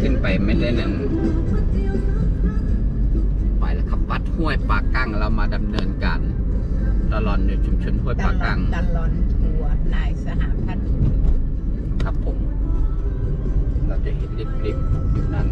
ขึ้นไปไม่ได้นั่นไปแล้วครับวัดห้วยปากกั้งเรามาดำเนินการตลอดอยู่ชุมชนห้วยตปากลอกั้ดงตลอดทัวร์นายสหพัฒน์ครับผม เราจะเห็นลิฟต์ๆอยู่นั้น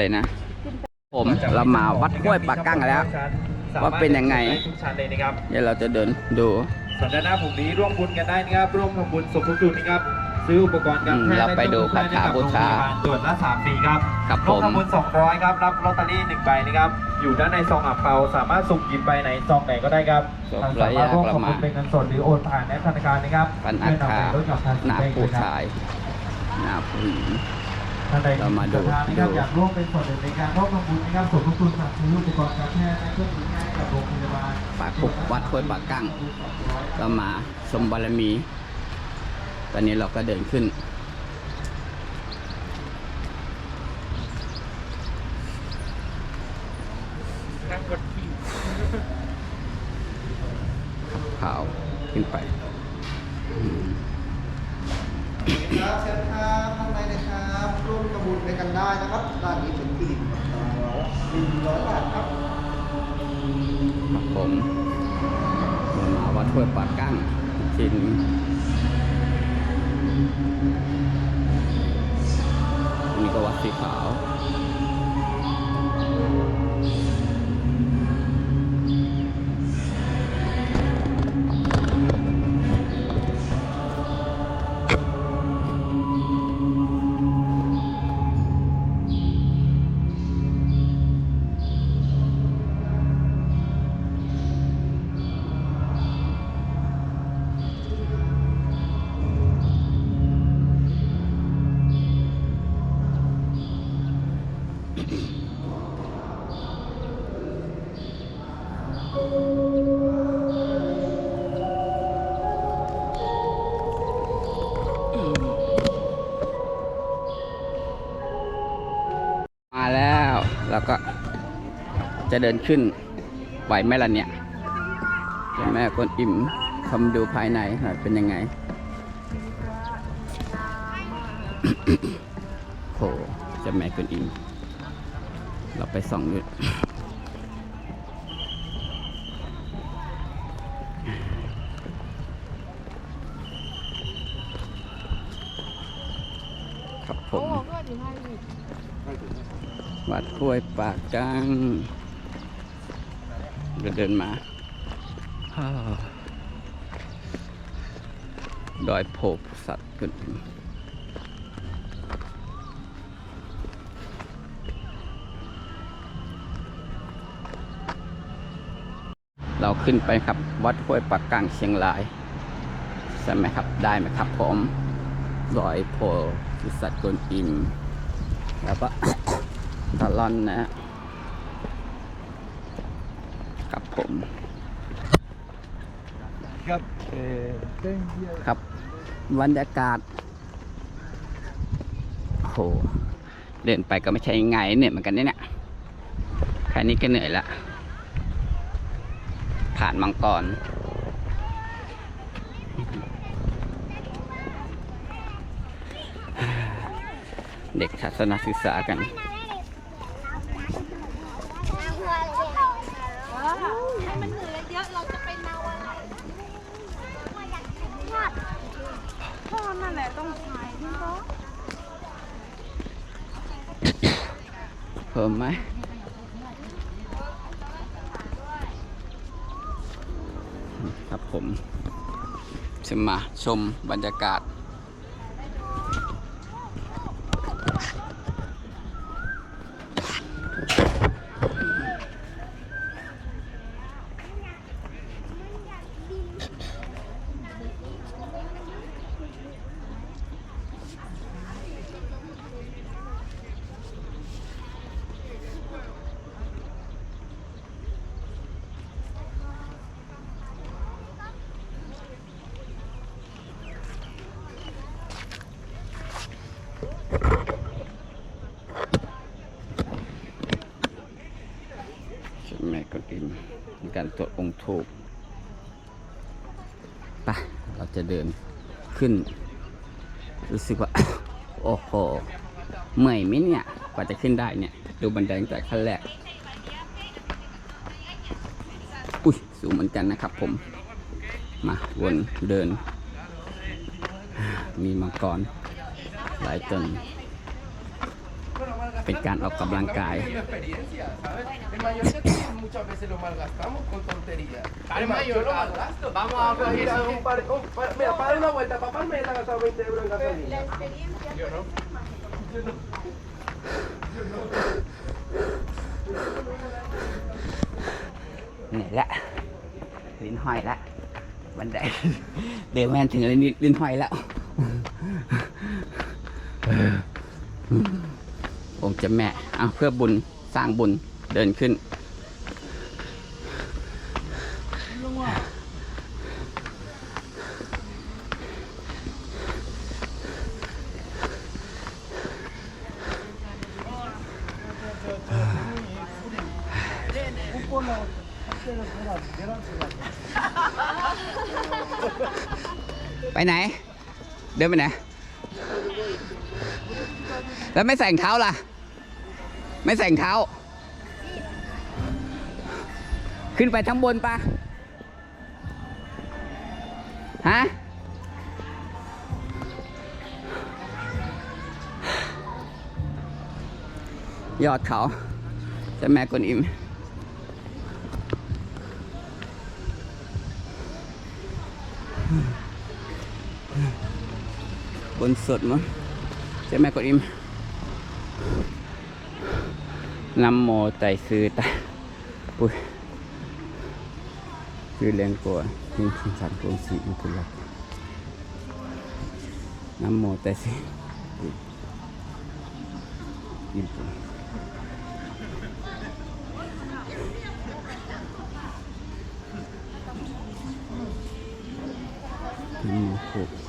อะไรนะ ผมเรามาวัดห้วยปากกั้งแล้ว ว่าเป็นยังไงทุกชั้นเลยนะครับเดี๋ยวเราจะเดินดูส่วนด้านหน้าผมนี้ร่วมบุญกันได้นะครับ ร่วมทำบุญสมทบทุนนะครับ ซื้ออุปกรณ์การแพทย์อืมเราไปดูคาถาบูชาตรวจละสามปีครับครับร่วมผมทำบุญ200ครับ รับลอตเตอรี่หนึ่งใบนะครับ อยู่ด้านในซองอ่างเปาสามารถสุ่มหยิบใบไหนซองไหนก็ได้ครับสองท่านร้อสายมารถร่วมยากละทำมาบุญเป็นเงินสดหรือโอนผ่านแอปธนาคารนะครับปันอาคาเพื่อนำไปลดหย่อนภาษีหน้าได้ผู้เลยครับชายหน้าผู้หญิงท่านใด เรามาดูศรัทธนะครับดูอยากร่วมเป็นส่วนหนึ่งในการร่วมทำบุญนะครับสมทบทุนสั่งซื้ออุปกรณ์การแพทย์และเครื่องมือให้กับโรงพยาบาลปากปุกวัดห้วยปากกั้งเรามาชมบารมี ตอนนี้เราก็เดินขึ้น ขาวขึ้นไป ได้นะครับ ด้านนี้เป็นปีกหนึ่งร้อยบาทครับครับผมมาวัดห้วยปากกั้งอีกทีหนึงอันนี้ก็วัดสีขาว จะเดินขึ้นไหวไหมล่ะเนี่ยเจ้าแม่กวนอิ่มคำดูภายในหน่อยเป็นยังไงโหเจ้าแม่กวนอิ่มเราไปส่องดูครับผมวัดห้วยปากกัง เดินเดินมาฮ่าดอยโพธิ์สัตว์ขึ้นเราขึ้นไปครับ วัดห้วยปากกังเชียงรายใช่ไหมครับได้ไหมครับผมดอยโพธิ์สัตว์กวนอิมแล้วก็ตลอนนะฮะกับ ผมครับเอ่อเส้นเยียครับบรรยากาศโหเดินไปก็ไม่ใช่ง่ายเหนื่อยเหมือนกันเนี่ยแค่นี้ก็เหนื่อยละผ่านมังกรเด็กทัศนศึกษากัน ให้มันเหนื่อยเยอะเราจะไปเนาอะไรพ่อนั่นแหละต้องใช้พี่ก็ เพิ่ มไหมครับผมจะมาชมบรรยากาศ กดอินมีการตรวจองค์ถูกไปเราจะเดินขึ้น รู้สึกว่า โอ้โหเมื่อยไหมเนี่ย กว่าจะขึ้นได้เนี่ย ดูบันไดตั้งแต่ขั้นแรก อุ้ย สูงเหมือนกันนะครับผม มาวนเดิน มีมังกรหลายตน็นการออกกำลังกาย นี่แหละ ลิ้นห้อยละบันไดเดี๋ยวแมนถึงลิ้นห้อยแล้ว เจะแม่เอาเพื่อบุญสร้างบุญเดินขึ้นไปไหน เดินไปไหน แล้วไม่ใส่รองเท้าล่ะ ไม่ใส่งเท้า ขึ้นไปทั้งบนปะฮะยอดเขาจะแม่กวนอิมบนสุดมั้งจ้าแม่กวนอิม นำโมไตรซื้อตาปุ้ยคือแรงกว่าทิ้งทิ้งสารกงสีอุปลักษณ์นำโมไตรซื้ออิมปุนำโมหก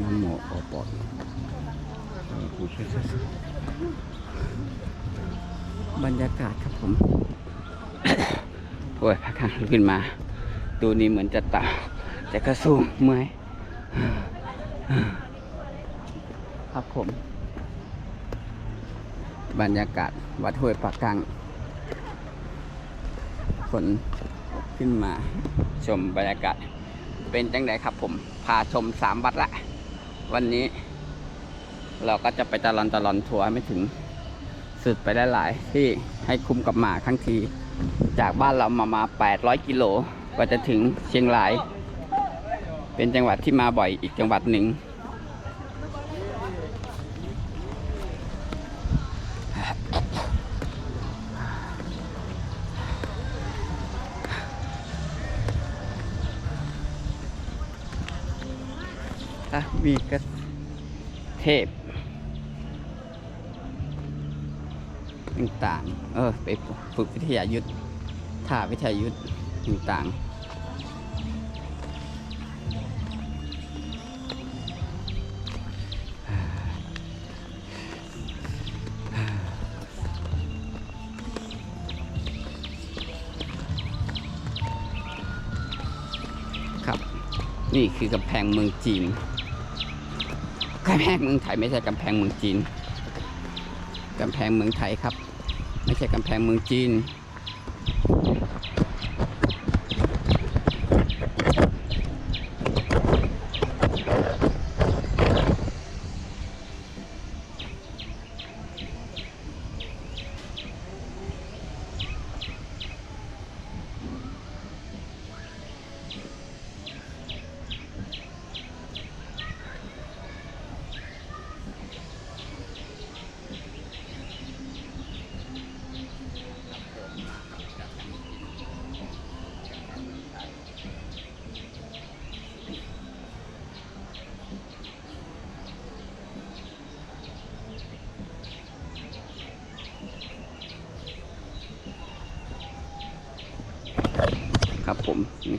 น้ำโมโอปอดบรรยากาศครับผมโอ้ยพักข้างขึ้นมาตูนี้เหมือนจะตาแต่ก็สู้เมื่อยครับผม บรรยากาศวัดห้วยปากกังคนขึ้นมาชมบรรยากาศ เป็นจังไดครับผม พาชมสามวัดละ วันนี้ เราก็จะไปตะลอนตะลอนทัวร์ไม่ถึงสุดไปได้หลายที่ให้คุ้มกับหมาทั้งที จากบ้านเรามามา 800 กิโลกว่าจะถึงเชียงราย เป็นจังหวัดที่มาบ่อยอีกจังหวัดหนึ่ง อะมีกระเทพต่างๆ เออ ไปฝึกวิทยายุทธท่าวิทยายุทธต่างๆครับ นี่คือกำแพงเมืองจีน กำแพงเมืองไทยไม่ใช่กำแพงเมืองจีนกำแพงเมืองไทยครับ ไม่ใช่กำแพงเมืองจีน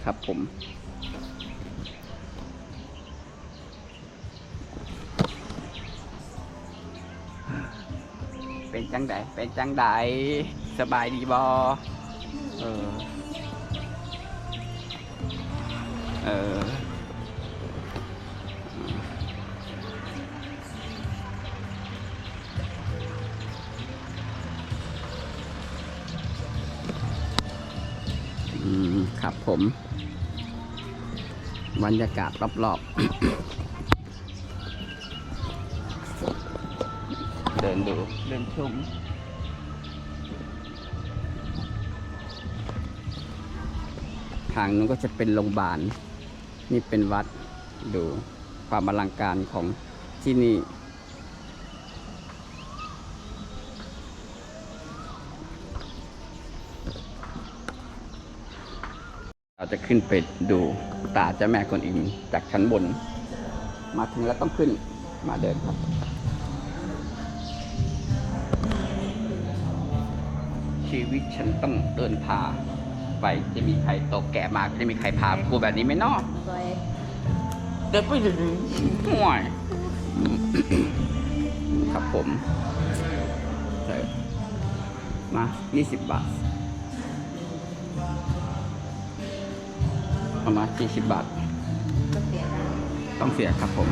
ครับผม เป็นจังใดเป็นจังใดสบายดีบอเออ เอออืมครับผม บรรยากาศรอบๆ เดินดู เดินชมทางนู้นก็จะเป็นโรงพยาบาล นี่เป็นวัดดูความอลังการของที่นี่ เรา จะขึ้นไปดูตาเจ้าแม่กวนอิมจากชั้นบน มาถึงแล้วต้องขึ้นมาเดินครับชีวิตฉันต้องเดินพาไปจะมีใครโตแก่มาจะมีใครพากูแบบนี้ไหมเนอเดินไปถึงห่วยครับผมมา 20 บาท ประมาณ40 บาท ต้องเสียครับผม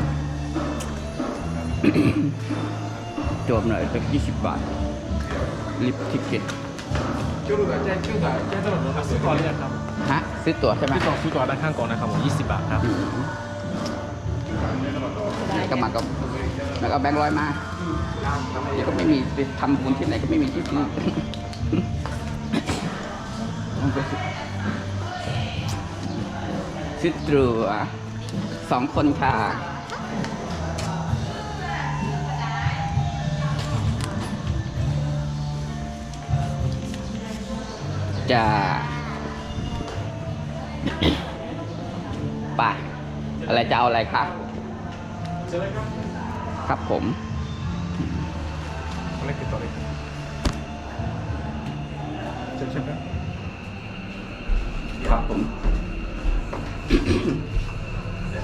จบหน่อยสัก20 บาท ลิฟทิเก็ตซื้อก่อนเลยครับฮะ ซื้อตั๋วใช่ไหมซื้อก่อนซื้อก่อนด้านข้างกองนะครับผม20 บาทครับ แล้วก็มากับแล้วก็แบงค์ร้อยมา เดี๋ยวก็ไม่มีทำบุญที่ไหนก็ไม่มีที่ซื้อ ชุอตรัวสองคนค่ะ จะป่ะ อะไรจะเอาอะไรคะครับผมเล็กต่อเล็กใช่ไหมครับผม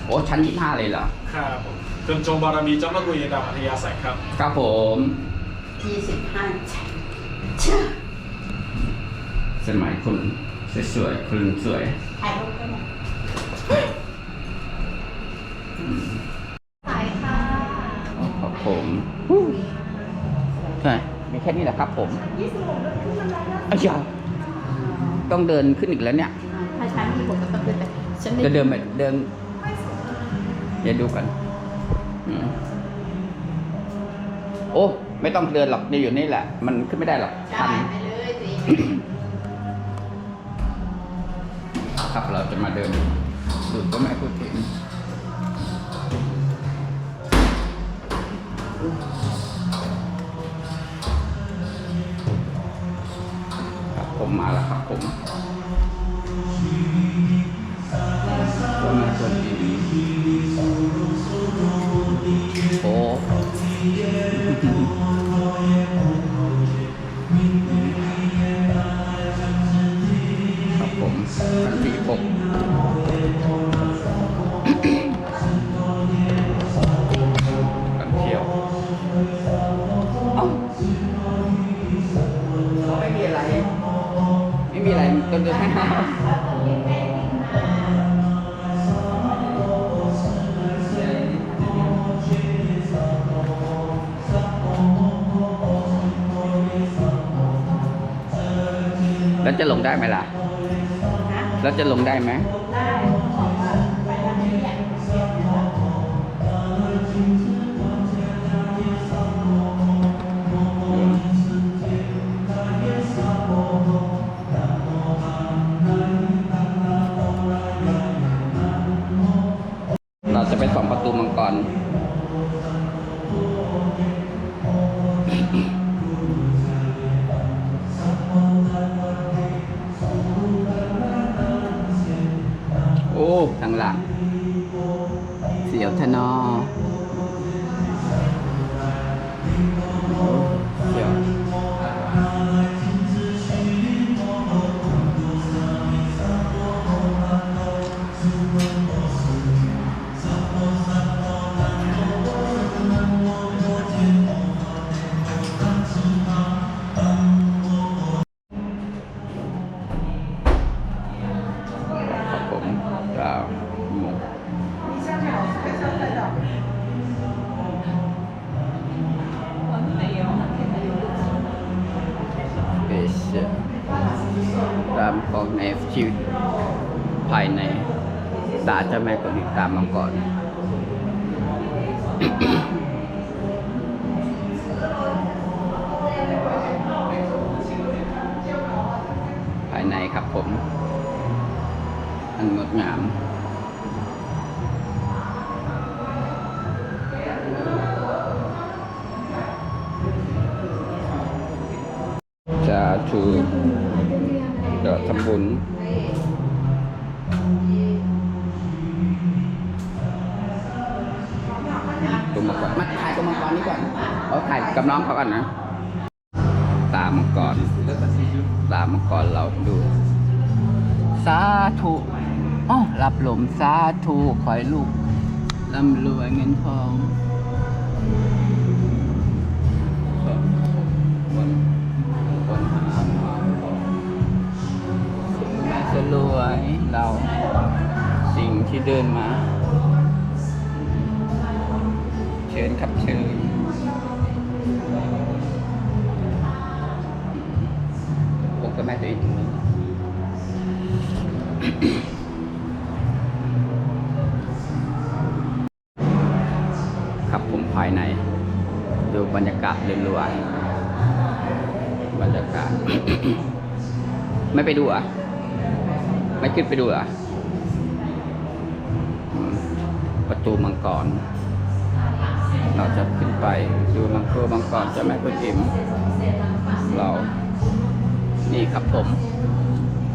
โอ้ชั้นยี่ห้าเลยเหรอ ครับผมจนจงบารมีเจ้าพระกุยดามัธยาศัยครับ ครับผมยี่สิบห้าสมัยคนสวยๆคนสวยถ่ายรูปกันหน่อยถ่ายค่ะครับผมใช่มีแค่นี้แหละครับผมอ้ยาวต้องเดินขึ้นอีกแล้วเนี่ย ฉันไม่จะเดินไปเดินเดี๋ยวดูกันอืมโอ้ ไม่ต้องเดินหรอกเดี๋ยวอยู่นี่แหละ มันขึ้นไม่ได้หรอกชัได้นไปเลยสิครับเราจะมาเดินดูก็ไม่พูดถึง ครับผมสันติภพกันเที่ยวไม่มีอะไร ไม่มีอะไรจนจ ลงได้ไหมล่ะ แล้วจะลงได้ไหม ผม อันงดงามจะถือเดี๋ยวทำบุญตัวมังกรมาถ่ายตัวมังกรนี้ก่อนเอาถ่ายกับน้องเขาก่อนนะ รับลมสาธุขอยลูกร่ำรวยเงินทองคนคนหาแม่จะรวยเราสิ่งที่เดินมา บรรยากาศเรื่อยบรรยากาศ ไม่ไปดูอะ ไม่ขึ้นไปดูอะอืมประตูมังกร เราจะขึ้นไปดูมังกรมังกรจะแม่คุณอิมเรา นี่ครับผม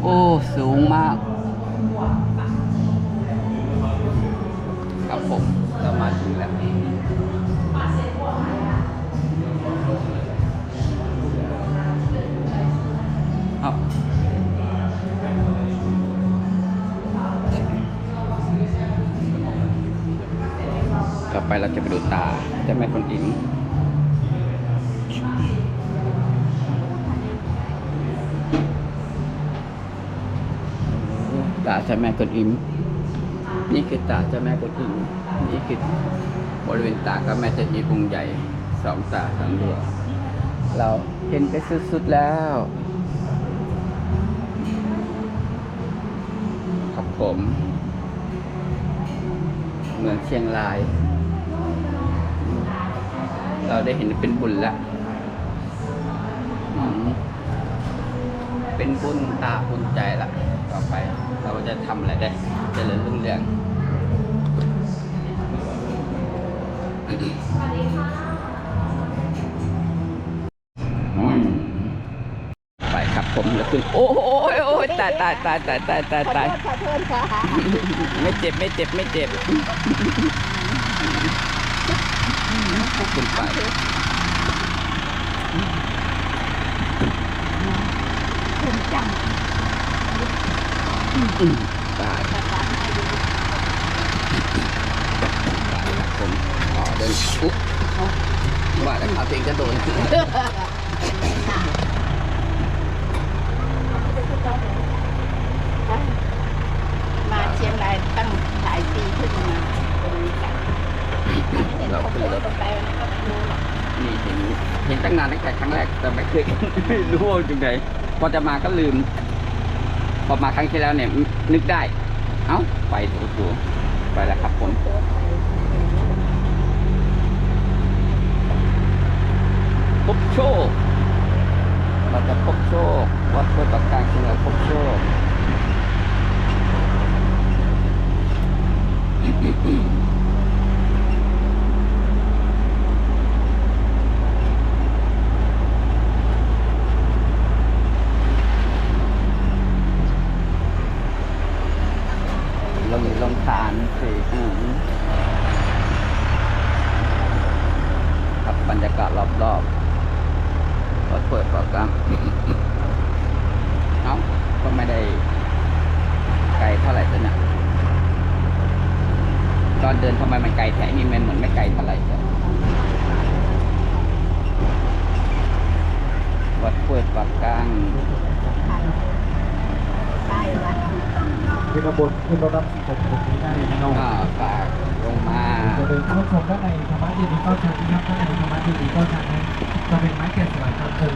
โอ้ สูงมากครับผมเรามาถึงแล้ว ต่อไปเราจะไปดูตาเจะแม่คนอิมตาเจะแม่คนอิม นี่คือตาเจ้าแม่กุฎิม นี่คือบริเวณตาก็แม่จะมีพุงใหญ่สองตาสองดวงเราเห็นไปสุดๆแล้ว ครับผม เมืองเชียงราย เราได้เห็นเป็นบุญแล้วอืมเป็นบุญตาบุญใจละต่อไป เราจะทำอะไรได้เจริญรุ่งเรืองอืมไปครับผมแล้วขึ้นโอ้โหโอ้ยโอ้ยตายตายตายตายตายตายตายขอโทษค่ะ ไม่เจ็บไม่เจ็บไม่เจ็บ khúc bên phải ừ. tại ผมขอเดินปุ๊บว่าแต่ขาเองจะโดนมาเชียงรายตั้งหลายปีขึ้นมาตรงนี้กันเราขึ้นรถ นี่เห็นเห็นตั้งนานตั้งแต่ครั้งแรกแต่ไม่เคย รู้ว่าจุดไหนพอจะมาก็ลืม พอมาครั้งที่แล้วเนี่ย นึกได้ เอ้าไปถูกตัวไปแล้วครับผมพบโชคเราจะพบโชควัดเพื่อประกางเชิงเรพบโชค ลงลงทานสิอืมครับบรรยากาศรอบๆก็เปิดปากกางเอ้าก็ไม่ได้ไกลเท่าไหร่จ้ะเนี่ยตอนเดินทำไมมันไกลแท้นี่มันเหมือนไม่ไกลเท่าไหร่จ้ะวัดห้วยปากกลาง ขึ้นมาบนขึ้นรถรับผมตรงนี้ได้เลยนะน้องอ่าฝากลงมาจะเป็นเข้าชมด้านในธรรมะเย็นดีเข้าชั้นนะครับด้านในธรรมะเย็นดีเข้าชั้นนั้นจะเป็นไม้แกะสลักครับผม